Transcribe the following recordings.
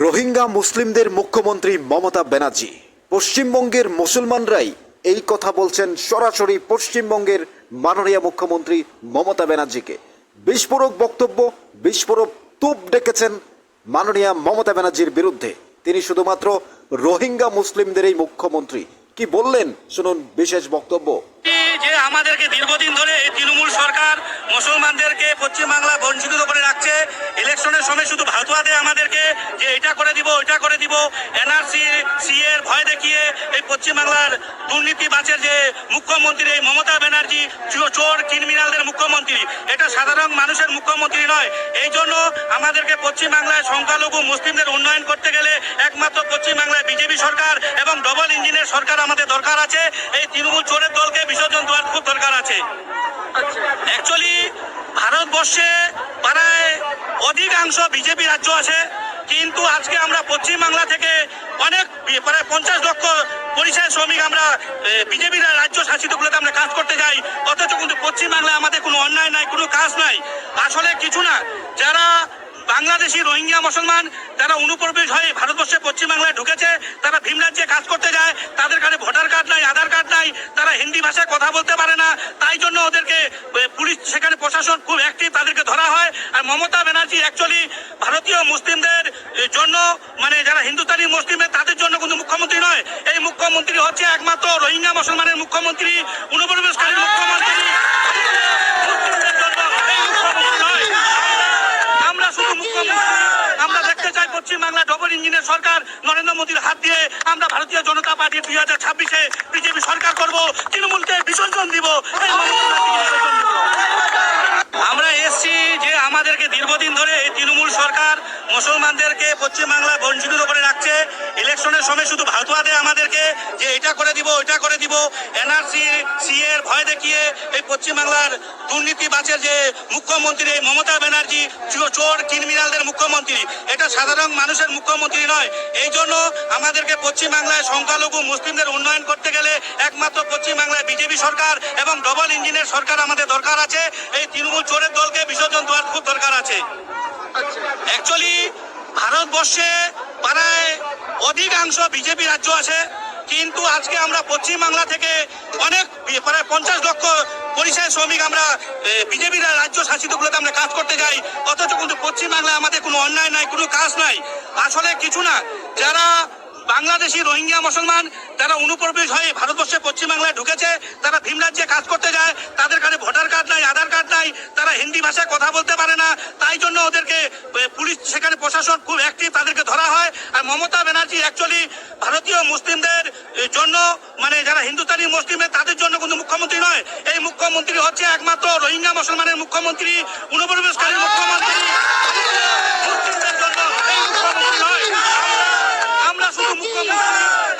রোহিঙ্গা মুসলিমদের মুখ্যমন্ত্রী মমতা ব্যানার্জি। পশ্চিমবঙ্গের মুসলমানরাই এই কথা বলছেন সরাসরি পশ্চিমবঙ্গের মাননীয় মুখ্যমন্ত্রী মমতা ব্যানার্জিকে। বিস্ফোরক বক্তব্য, বিস্ফোরক তোপ ডেকেছেন মাননীয় মমতা ব্যানার্জির বিরুদ্ধে। তিনি শুধুমাত্র রোহিঙ্গা মুসলিমদের এই মুখ্যমন্ত্রী। কি বললেন? শুনুন বিশেষ বক্তব্য। যে আমাদেরকে দীর্ঘদিন ধরে এই তৃণমূল সরকার, মুসলমানদেরকে পশ্চিমবাংলা বঞ্চিত করে রাখছে। ইলেকশনের সময় শুধু ভাতুয়া দেয় আমাদেরকে যে এটা করে দিব, ওইটা করে দিব, এনআরসি সি এর ভয় দেখিয়ে এই পশ্চিমবাংলার দুর্নীতি বাঁচের যে মুখ্যমন্ত্রী এই মমতা ব্যানার্জি চোর, ক্রিমিনালদের মুখ্যমন্ত্রী। এটা সাধারণ মানুষের মুখ্যমন্ত্রী নয়। এই জন্য আমাদেরকে পশ্চিমবাংলায় সংখ্যালঘু মুসলিমদের উন্নয়ন করতে গেলে একমাত্র পশ্চিমবাংলায় বিজেপি সরকার এবং ডবল ইঞ্জিনের সরকার আমাদের দরকার আছে। এই তৃণমূল চোরের দলকে বিসর্জন দেওয়ার খুব দরকার আছে। অ্যাকচুয়ালি ভারতবর্ষে প্রায় অধিকাংশ বিজেপি রাজ্য আছে, কিন্তু আজকে আমরা পশ্চিমবাংলা থেকে অনেক প্রায় পঞ্চাশ লক্ষ পরিযায়ী শ্রমিক আমরা বিজেপির রাজ্য শাসিতগুলোতে আমরা কাজ করতে যাই। অথচ কিন্তু পশ্চিমবাংলায় আমাদের কোনো অন্যায় নাই, কোনো কাজ নাই। আসলে কিছু না, যারা বাংলাদেশি রোহিঙ্গা মুসলমান, যারা অনুপ্রবেশ হয়ে ভারতবর্ষে পশ্চিমবাংলায় ঢুকেছে, তারা ভিন রাজ্যে কাজ করতে যায়, তাদের কাছে ভোটার কার্ড নাই, আধার কার্ড নাই, তারা হিন্দি ভাষায় কথা বলতে পারে না, তাই জন্য ওদেরকে সেখানে প্রশাসন খুব অ্যাক্টিভ তাদেরকে ধরা হয়। আর মমতা ব্যানার্জি অ্যাকচুয়ালি ভারতীয় মুসলিমদের জন্য মানে যারা হিন্দুস্তানি মুসলিমের তাদের জন্য কিন্তু মুখ্যমন্ত্রী নয়। এই মুখ্যমন্ত্রী হচ্ছে একমাত্র রোহিঙ্গা মুসলমানের মুখ্যমন্ত্রী অনুপ্রবেশকারী মুখ্যমন্ত্রী মুসলিমদের জন্য এই মুখ্যমন্ত্রী নয় আমরা শুধু মুখ্যমন্ত্রী আমরা দেখতে চাই পশ্চিমবাংলা ডবল ইঞ্জিনের সরকার নরেন্দ্র মোদীর হাত দিয়ে আমরা ভারতীয় জনতা পার্টি দুই হাজার ছাব্বিশে বিজেপি সরকার করব, তৃণমূলকে বিসর্জন দিব। আমরা এসছি যে আমাদেরকে দীর্ঘদিন ধরে এই তৃণমূল সরকার মুসলমানদেরকে পশ্চিমবাংলায় বঞ্চিত করে রাখছে। ইলেকশনের সময় শুধু ভাতুয়া দেয় আমাদেরকে যে এটা করে দিব, ওইটা করে দিব। এনআরসি সি এর ভয় দেখিয়ে এই পশ্চিমবাংলার দুর্নীতি বাঁচের যে মুখ্যমন্ত্রী, এই মমতা ব্যানার্জি চোর ক্রিমিনালদের মুখ্যমন্ত্রী। এটা সাধারণ মানুষের মুখ্যমন্ত্রী নয়। এই জন্য আমাদেরকে পশ্চিমবাংলায় সংখ্যালঘু মুসলিমদের উন্নয়ন করতে গেলে একমাত্র পশ্চিমবাংলায় বিজেপি সরকার এবং ডবল ইঞ্জিনের সরকার আমাদের দরকার আছে। এই তৃণমূল চোরের দলকে বিসর্জন দেওয়ার খুব দরকার আছে। অ্যাকচুয়ালি ভারতবর্ষে প্রায় অধিকাংশ বিজেপি রাজ্য আছে, কিন্তু আজকে আমরা পশ্চিমবাংলা থেকে অনেক প্রায় পঞ্চাশ লক্ষ পরিচয় শ্রমিক আমরা বিজেপির রাজ্য শাসিতগুলোতে আমরা কাজ করতে যাই। অথচ কিন্তু পশ্চিমবাংলায় আমাদের কোনো অন্যায় নাই, কোনো কাজ নাই। আসলে কিছু না, যারা বাংলাদেশি রোহিঙ্গা মুসলমান তারা অনুপ্রবেশ হয়ে ভারতবর্ষে পশ্চিমবাংলায় ঢুকেছে তারা ভিন রাজ্যে কাজ করতে যায় তাদের কাছে ভোটার কার্ড নাই আধার কার্ড নাই তারা হিন্দি ভাষায় কথা বলতে পারে না তাই জন্য ওদেরকে পুলিশ সেখানে প্রশাসন খুব অ্যাক্টিভ তাদেরকে ধরা হয়। আর মমতা ব্যানার্জি অ্যাকচুয়ালি ভারতীয় মুসলিমদের জন্য মানে যারা হিন্দুস্তানি মুসলিমের তাদের জন্য কিন্তু মুখ্যমন্ত্রী নয় এই মুখ্যমন্ত্রী হচ্ছে একমাত্র রোহিঙ্গা মুসলমানের মুখ্যমন্ত্রী অনুপ্রবেশকারী মুখ্যমন্ত্রী মুসলিমদের জন্য এই মুখ্যমন্ত্রী নয় আমরা শুধু মুখ্যমন্ত্রী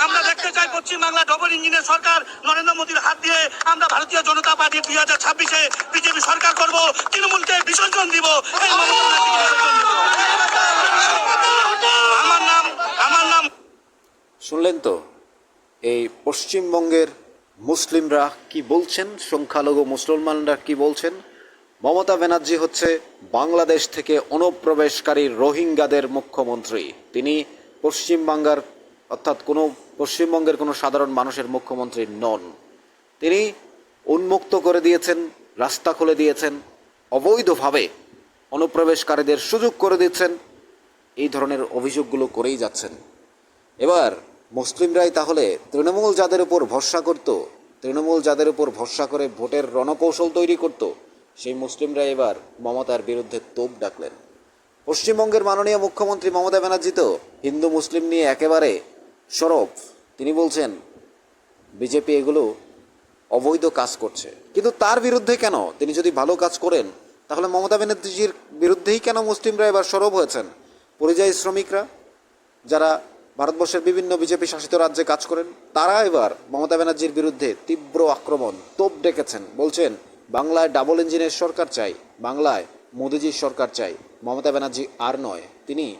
আমরা দেখতে চাই পশ্চিমবাংলা ডবল ইঞ্জিনের সরকার নরেন্দ্র মোদীর হাত দিয়ে আমরা ভারতীয় জনতা পার্টি দুই হাজার ছাব্বিশে বিজেপি সরকার করব। তৃণমূলকে বিসর্জন দিব। আমার নাম আমার নাম শুনলেন তো? এই পশ্চিমবঙ্গের মুসলিমরা কি বলছেন? সংখ্যালঘু মুসলমানরা কি বলছেন? মমতা ব্যানার্জি হচ্ছে বাংলাদেশ থেকে অনুপ্রবেশকারী রোহিঙ্গাদের মুখ্যমন্ত্রী। তিনি পশ্চিমবাংলার অর্থাৎ কোনো পশ্চিমবঙ্গের কোনো সাধারণ মানুষের মুখ্যমন্ত্রী নন। তিনি উন্মুক্ত করে দিয়েছেন, রাস্তা খুলে দিয়েছেন, অবৈধভাবে অনুপ্রবেশকারীদের সুযোগ করে দিচ্ছেন, এই ধরনের অভিযোগগুলো করেই যাচ্ছেন। এবার মুসলিমরাই তাহলে তৃণমূল যাদের উপর ভরসা করত, তৃণমূল যাদের উপর ভরসা করে ভোটের রণকৌশল তৈরি করত, সেই মুসলিমরা এবার মমতার বিরুদ্ধে তোপ ডাকলেন। পশ্চিমবঙ্গের মাননীয় মুখ্যমন্ত্রী মমতা ব্যানার্জি তো হিন্দু মুসলিম নিয়ে একেবারে সরব তিনি বলছেন, বিজেপি এগুলো অবৈধ কাজ করছে। কিন্তু তার বিরুদ্ধে কেন? তিনি যদি ভালো কাজ করেন, তাহলে মমতা ব্যানার্জির বিরুদ্ধেই কেন মুসলিমরা এবার সরব হয়েছেন? পরিযায়ী শ্রমিকরা, যারা ভারতবর্ষের বিভিন্ন বিজেপি শাসিত রাজ্যে কাজ করেন, তারা এবার মমতা ব্যানার্জির বিরুদ্ধে তীব্র আক্রমণ, তোপ ডেকেছেন। বলছেন, বাংলায় ডাবল ইঞ্জিনের সরকার চাই, বাংলায় মোদিজির সরকার চাই, মমতা ব্যানার্জি আর নয়, তিনি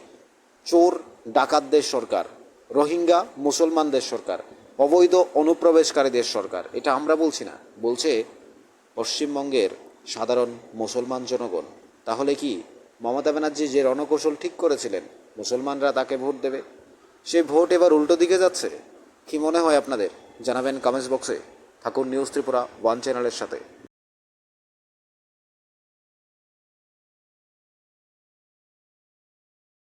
চোর ডাকাতদের সরকার। রোহিঙ্গা মুসলমানদের সরকার, অবৈধ অনুপ্রবেশকারীদের সরকার। এটা আমরা বলছি না। বলছে পশ্চিমবঙ্গের সাধারণ মুসলমান জনগণ। তাহলে কি মমতা ব্যানার্জি যে রণকৌশল ঠিক করেছিলেন, মুসলমানরা তাকে ভোট দেবে? সে ভোট এবার উল্টো দিকে যাচ্ছে? কি মনে হয় আপনাদের? জানাবেন কমেন্টস বক্সে থাকুন নিউজ ত্রিপুরা ওয়ান চ্যানেলের সাথে।